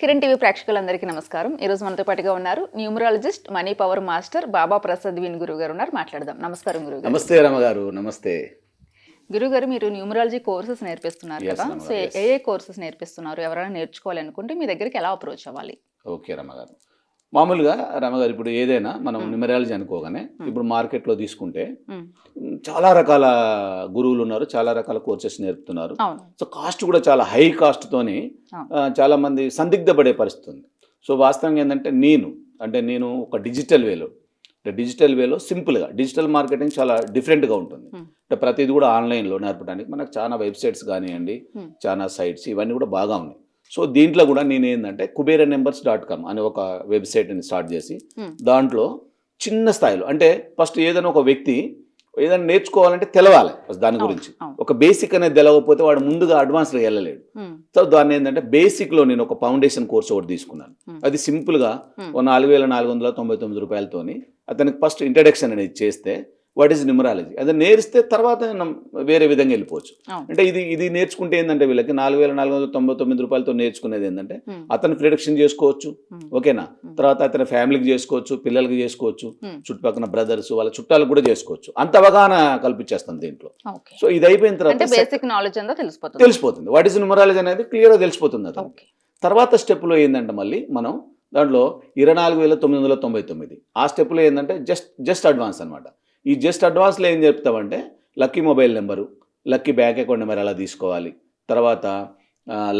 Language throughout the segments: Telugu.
కిరణ్ టీవీ ప్రేక్షకులందరికీ నమస్కారం. ఈ రోజు మనతో పాటుగా ఉన్నారు numerologist money power master Baba Prasad win గురువు గారు ఉన్నారు. మాట్లాడదాం. నమస్కారం గురువు గారు. నమస్తే రమగారు నమస్తే. గురువు గారు మీరు న్యూమరాలజీ కోర్సెస్ నేర్పిస్తున్నారు కదా? సో. ఏ ఏ కోర్సెస్ నేర్పిస్తున్నారు? ఎవరైనా నేర్చుకోవాలనుకుంటే మీ దగ్గరికి ఎలా అప్రోచ్ అవ్వాలి? ఓకే రమగారు మామూలుగా రమగారు ఇప్పుడు ఏదైనా మనం న్యూమరాలజీ అనుకోగానే ఇప్పుడు మార్కెట్లో తీసుకుంటే. చాలా రకాల గురువులు ఉన్నారు చాలా రకాల కోర్సెస్ నేర్పుతున్నారు సో కాస్ట్ కూడా చాలా హై కాస్ట్తోని. చాలా మంది సందిగ్ధపడే పరిస్థితి ఉంది సో వాస్తవంగా ఏంటంటే నేను అంటే నేను ఒక డిజిటల్ వేలో అంటే డిజిటల్ వేలో సింపుల్గా డిజిటల్ మార్కెటింగ్ చాలా డిఫరెంట్గా ఉంటుంది. అంటే ప్రతిది కూడా ఆన్లైన్లో నేర్పడానికి మనకు చాలా వెబ్సైట్స్ కానివ్వండి. చాలా సైట్స్ ఇవన్నీ కూడా బాగా ఉన్నాయి సో దీంట్లో కూడా నేను ఏంటంటే కుబేర నెంబర్స్ డాట్ కామ్ అనే ఒక వెబ్సైట్ని స్టార్ట్ చేసి. దాంట్లో చిన్న స్థాయిలో అంటే ఫస్ట్ ఏదైనా ఒక వ్యక్తి ఏదైనా నేర్చుకోవాలంటే తెలవాలి దాని గురించి. ఒక బేసిక్ అనేది తెలవకపోతే వాడు ముందుగా అడ్వాన్స్గా వెళ్ళలేడు. సో దాన్ని ఏంటంటే బేసిక్లో నేను ఒక ఫౌండేషన్ కోర్స్ ఒకటి తీసుకున్నాను. అది సింపుల్గా నాలుగు వేల నాలుగు వందల తొంభై తొమ్మిది రూపాయలతోని అతనికి ఫస్ట్ ఇంట్రడక్షన్ అనేది చేస్తే వాట్ ఈజ్ న్యూమరాలజీ? అది నేర్స్తే తర్వాత మనం వేరే విధంగా వెళ్ళిపోవచ్చు. అంటే ఇది ఇది నేర్చుకుంటే ఏంటంటే వీళ్ళకి నాలుగు వేల నాలుగు వందల తొంభై తొమ్మిది రూపాయలతో నేర్చుకునేది ఏంటంటే. అతను ప్రిడక్షన్ చేసుకోవచ్చు. ఓకేనా. తర్వాత అతని ఫ్యామిలీకి చేసుకోవచ్చు పిల్లలకి చేసుకోవచ్చు. చుట్టుపక్కల బ్రదర్స్ వాళ్ళ చుట్టాలకు కూడా చేసుకోవచ్చు. అంత అవగాహన కల్పించేస్తాం దీంట్లో. సో ఇది అయిపోయిన తర్వాత బేసిక్ నాలెడ్జ్ అంతా తెలిసిపోతుంది. తెలిసిపోతుంది. వాట్ ఈస్ న్యూమరాలజీ అనేది క్లియర్గా తెలిసిపోతుంది అతను తర్వాత స్టెప్లో ఏంటంటే మళ్ళీ మనం దాంట్లో ఇరవై నాలుగు వేల తొమ్మిది వందల తొంభై తొమ్మిది. ఆ స్టెప్లో ఏంటంటే జస్ట్ జస్ట్ అడ్వాన్స్ అనమాట ఈ జస్ట్ అడ్వాన్స్లో ఏం చెప్తామంటే lucky mobile number lucky bank account number ఎలా తీసుకోవాలి తర్వాత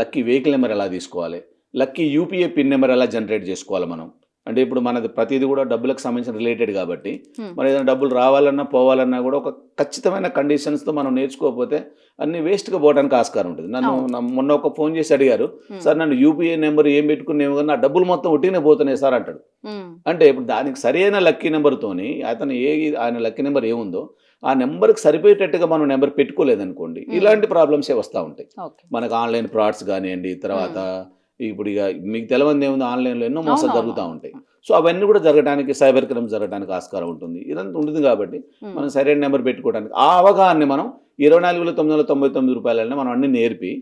లక్కీ వెహికల్ నెంబర్ ఎలా తీసుకోవాలి లక్కీ యూపీఏ పిన్ నెంబర్ ఎలా జనరేట్ చేసుకోవాలి మనం. అంటే ఇప్పుడు మనది ప్రతిదీ కూడా డబ్బులకు సంబంధించిన రిలేటెడ్ కాబట్టి Hmm. మరి ఏదైనా డబ్బులు రావాలన్నా పోవాలన్నా కూడా ఒక ఖచ్చితమైన కండిషన్స్తో మనం నేర్చుకోకపోతే అన్ని వేస్ట్గా పోవడానికి ఆస్కారం ఉంటుంది నన్ను మొన్న ఒక ఫోన్ చేసి అడిగారు Hmm. సార్ నన్ను యూపీఐ నెంబర్ ఏం పెట్టుకునేమో కానీ నా డబ్బులు మొత్తం ఒట్టినే పోతున్నాయి సార్ అంటాడు మ్మ్. అంటే ఇప్పుడు దానికి సరైన లక్కీ నెంబర్తోని అతను ఏ ఆయన లక్కీ నెంబర్ ఏముందో ఆ నెంబర్కి సరిపోయేటట్టుగా మనం నెంబర్ పెట్టుకోలేదనుకోండి Hmm. ఇలాంటి ప్రాబ్లమ్సే వస్తూ ఉంటాయి మనకు ఆన్లైన్ ఫ్రాడ్స్ కానివ్వండి తర్వాత ఇప్పుడు ఇక మీకు తెలవంది ఏముంది ఆన్లైన్లో ఎన్నో మోసాలు జరుగుతూ. ఉంటాయి సో అవన్నీ కూడా జరగడానికి సైబర్ క్రైమ్ జరగడానికి ఆస్కారం ఉంటుంది ఇదంతా ఉంటుంది కాబట్టి. మనం సరైన నెంబర్ పెట్టుకోవడానికి ఆ అవగాహనని మనం ఇరవై నాలుగు వేల తొమ్మిది వందల తొంభై తొమ్మిది రూపాయలని మనం అన్ని నేర్పి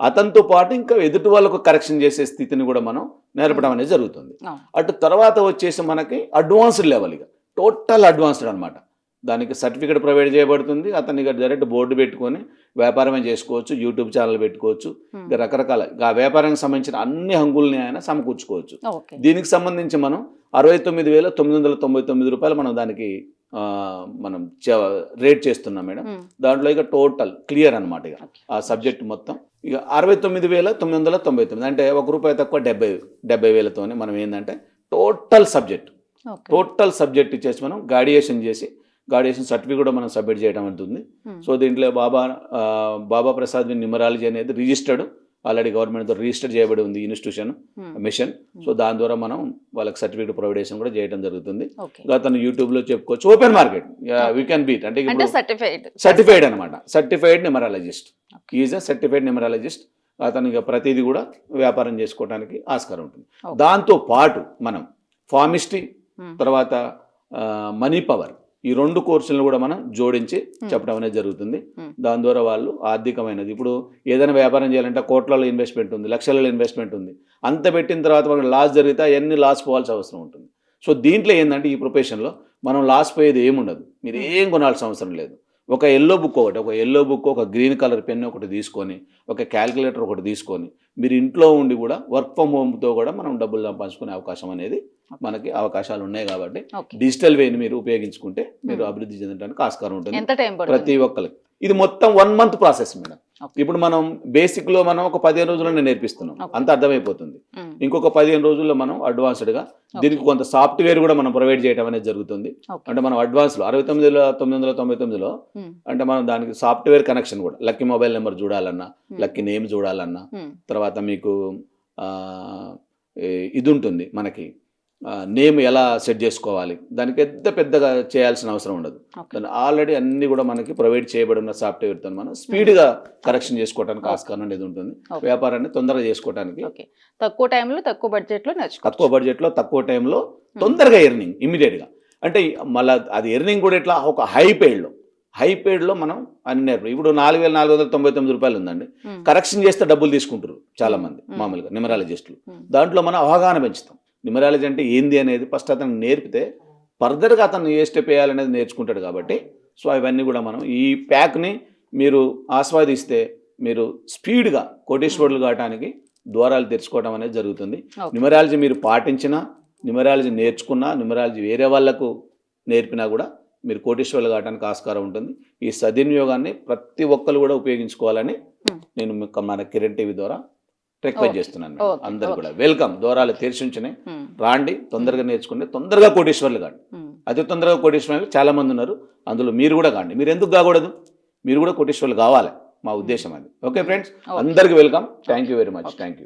అతనితో పాటు ఇంకా ఎదుటి వాళ్ళకు కరెక్షన్ చేసే స్థితిని కూడా మనం నేర్పడం అనేది జరుగుతుంది. అటు తర్వాత వచ్చేసి మనకి అడ్వాన్స్డ్ లెవెల్ ఇక టోటల్ అడ్వాన్స్డ్ అనమాట దానికి సర్టిఫికేట్ ప్రొవైడ్ చేయబడుతుంది. అతన్ని ఇక డైరెక్ట్ బోర్డు పెట్టుకొని వ్యాపారమే చేసుకోవచ్చు యూట్యూబ్ ఛానల్ పెట్టుకోవచ్చు. ఇక రకరకాల ఆ వ్యాపారానికి సంబంధించిన అన్ని హంగుల్ని ఆయన సమకూర్చుకోవచ్చు. దీనికి సంబంధించి మనం అరవై తొమ్మిది వేల తొమ్మిది వందల తొంభై తొమ్మిది రూపాయలు మనం దానికి మనం రేట్ చేస్తున్నాం మేడం. దాంట్లో ఇక టోటల్ క్లియర్ అనమాట ఇక. ఆ సబ్జెక్ట్ మొత్తం. ఇక అరవై తొమ్మిది వేల తొమ్మిది వందల తొంభై తొమ్మిది అంటే ఒక రూపాయి తక్కువ డెబ్బై డెబ్బై వేలతోనే మనం ఏంటంటే టోటల్ సబ్జెక్ట్. టోటల్ సబ్జెక్ట్ ఇచ్చేసి మనం గాడియేషన్ చేసి గాడియేషన్ సర్టిఫికేట్ కూడా మనం సబ్మిట్ చేయడం అవుతుంది మ్మ్. సో దీంట్లో బాబా బాబా ప్రసాద్ న్యూమరాలజీ అనేది రిజిస్టర్డ్. ఆల్రెడీ గవర్నమెంట్తో రిజిస్టర్ చేయబడి ఉంది ఇన్స్టిట్యూషన్ మ్మ్. మిషన్. సో దాని ద్వారా మనం వాళ్ళకి సర్టిఫికేట్ ప్రొవైడేషన్ కూడా చేయడం జరుగుతుంది. అతను యూట్యూబ్లో చెప్పుకోవచ్చు. Open market we can beat అంటే సర్టిఫైడ్ సర్టిఫైడ్ అనమాట certified numerologist Okay. Is a certified numerologist అతను ఇక ప్రతిదీ కూడా వ్యాపారం చేసుకోవడానికి ఆస్కారం ఉంటుంది. దాంతో పాటు మనం ఫార్మిస్టీ మ్మ్. తర్వాత మనీ పవర్. ఈ రెండు కోర్సులను కూడా మనం జోడించి Hmm. చెప్పడం అనేది జరుగుతుంది. Hmm. దాని ద్వారా వాళ్ళు ఆర్థికమైనది. ఇప్పుడు ఏదైనా వ్యాపారం చేయాలంటే కోట్లలో ఇన్వెస్ట్మెంట్ ఉంది లక్షలలో ఇన్వెస్ట్మెంట్ ఉంది. అంత పెట్టిన తర్వాత మనకి లాస్ జరిగితే ఎన్ని లాస్ పోవాల్సిన అవసరం ఉంటుంది. సో దీంట్లో ఏంటంటే ఈ ప్రొఫెషన్లో మనం లాస్ పోయేది ఏముండదు. మీరు ఏం కొనాల్సిన అవసరం లేదు. ఒక ఎల్లో బుక్ ఒకటి ఒక ఎల్లో బుక్ ఒక గ్రీన్ కలర్ పెన్ ఒకటి తీసుకొని ఒక క్యాలిక్యులేటర్ ఒకటి తీసుకొని మీరు ఇంట్లో ఉండి కూడా వర్క్ ఫ్రమ్ హోమ్తో కూడా మనం డబ్బులు సంపాదించుకునే అవకాశం అనేది మనకి అవకాశాలు ఉన్నాయి కాబట్టి డిజిటల్ వేని మీరు ఉపయోగించుకుంటే మీరు. అభివృద్ధి చెందడానికి ఆస్కారం ఉంటుంది ప్రతి ఒక్కరికి ఇది మొత్తం వన్ మంత్ ప్రాసెస్ మేడం. ఇప్పుడు మనం బేసిక్లో మనం ఒక పదిహేను రోజుల్లోనే నేర్పిస్తున్నాం. అంత అర్థమైపోతుంది. ఇంకొక పదిహేను రోజుల్లో మనం అడ్వాన్స్డ్గా దీనికి కొంత సాఫ్ట్వేర్ కూడా మనం ప్రొవైడ్ చేయడం అనేది జరుగుతుంది అంటే మనం అడ్వాన్స్లో అరవై తొమ్మిది వేల తొమ్మిది వందల తొంభై తొమ్మిదిలో మ్మ్. అంటే మనం దానికి సాఫ్ట్వేర్ కనెక్షన్ కూడా లక్కీ మొబైల్ నెంబర్ చూడాలన్నా. లక్కీ నేమ్ చూడాలన్నా. తర్వాత మీకు ఇది ఉంటుంది మనకి నేమ్ ఎలా సెట్ చేసుకోవాలి? దానికి పెద్ద పెద్దగా చేయాల్సిన అవసరం ఉండదు. దాన్ని ఆల్రెడీ అన్ని కూడా మనకి ప్రొవైడ్ చేయబడి ఉన్న సాఫ్ట్వేర్తో మనం స్పీడ్గా కరెక్షన్ చేసుకోవడానికి. ఆస్కారం అనేది ఉంటుంది. వ్యాపారాన్ని తొందరగా చేసుకోవడానికి ఓకే. తక్కువ టైంలో తక్కువ బడ్జెట్లో నేర్చుకో తక్కువ బడ్జెట్లో తక్కువ టైంలో తొందరగా ఎర్నింగ్ ఇమీడియట్గా అంటే మళ్ళీ అది ఎర్నింగ్ కూడా ఎట్లా? ఒక హై పెయిడ్లో హై పేడ్లో మనం అన్ని నేర్పు ఇప్పుడు నాలుగు వేల నాలుగు వందల తొంభై తొమ్మిది రూపాయలు ఉందండి. కరెక్షన్ చేస్తే డబ్బులు తీసుకుంటారు చాలా మంది Hmm. మామూలుగా న్యూమరాలజిస్టులు ఉమ్, దాంట్లో మనం అవగాహన పెంచుతాం. న్యూమరాలజీ అంటే ఏంది అనేది ఫస్ట్ అతను నేర్పితే ఫర్దర్గా అతను ఏ స్టెప్ వేయాలనేది నేర్చుకుంటాడు కాబట్టి సో అవన్నీ కూడా మనం ఈ ప్యాక్ని మీరు ఆస్వాదిస్తే మీరు స్పీడ్గా కోటేశ్వరులు కావడానికి ద్వారాలు తెరుచుకోవడం అనేది జరుగుతుంది. న్యూమరాలజీ మీరు పాటించినా న్యూమరాలజీ నేర్చుకున్నా న్యూమరాలజీ వేరే వాళ్ళకు నేర్పినా కూడా మీరు కోటేశ్వరులు కావడానికి ఆస్కారం ఉంటుంది ఈ సద్వినియోగాన్ని ప్రతి ఒక్కరు కూడా ఉపయోగించుకోవాలని Hmm. నేను మన కిరణ్ టీవీ ద్వారా రిక్వెస్ట్. చేస్తున్నాను. అందరు. కూడా వెల్కమ్. దూరాలు తెరిచి ఉంచినాయి రాండి తొందరగా నేర్చుకోండి తొందరగా కోటేశ్వర్లు కాండి. అతి తొందరగా కోటేశ్వర్లు చాలా మంది ఉన్నారు. అందులో మీరు కూడా కాండి. మీరు ఎందుకు కాకూడదు? మీరు కూడా కోటేశ్వర్లు కావాలి. మా ఉద్దేశం అది. Okay friends. అందరికి welcome. Thank you very much. Thank.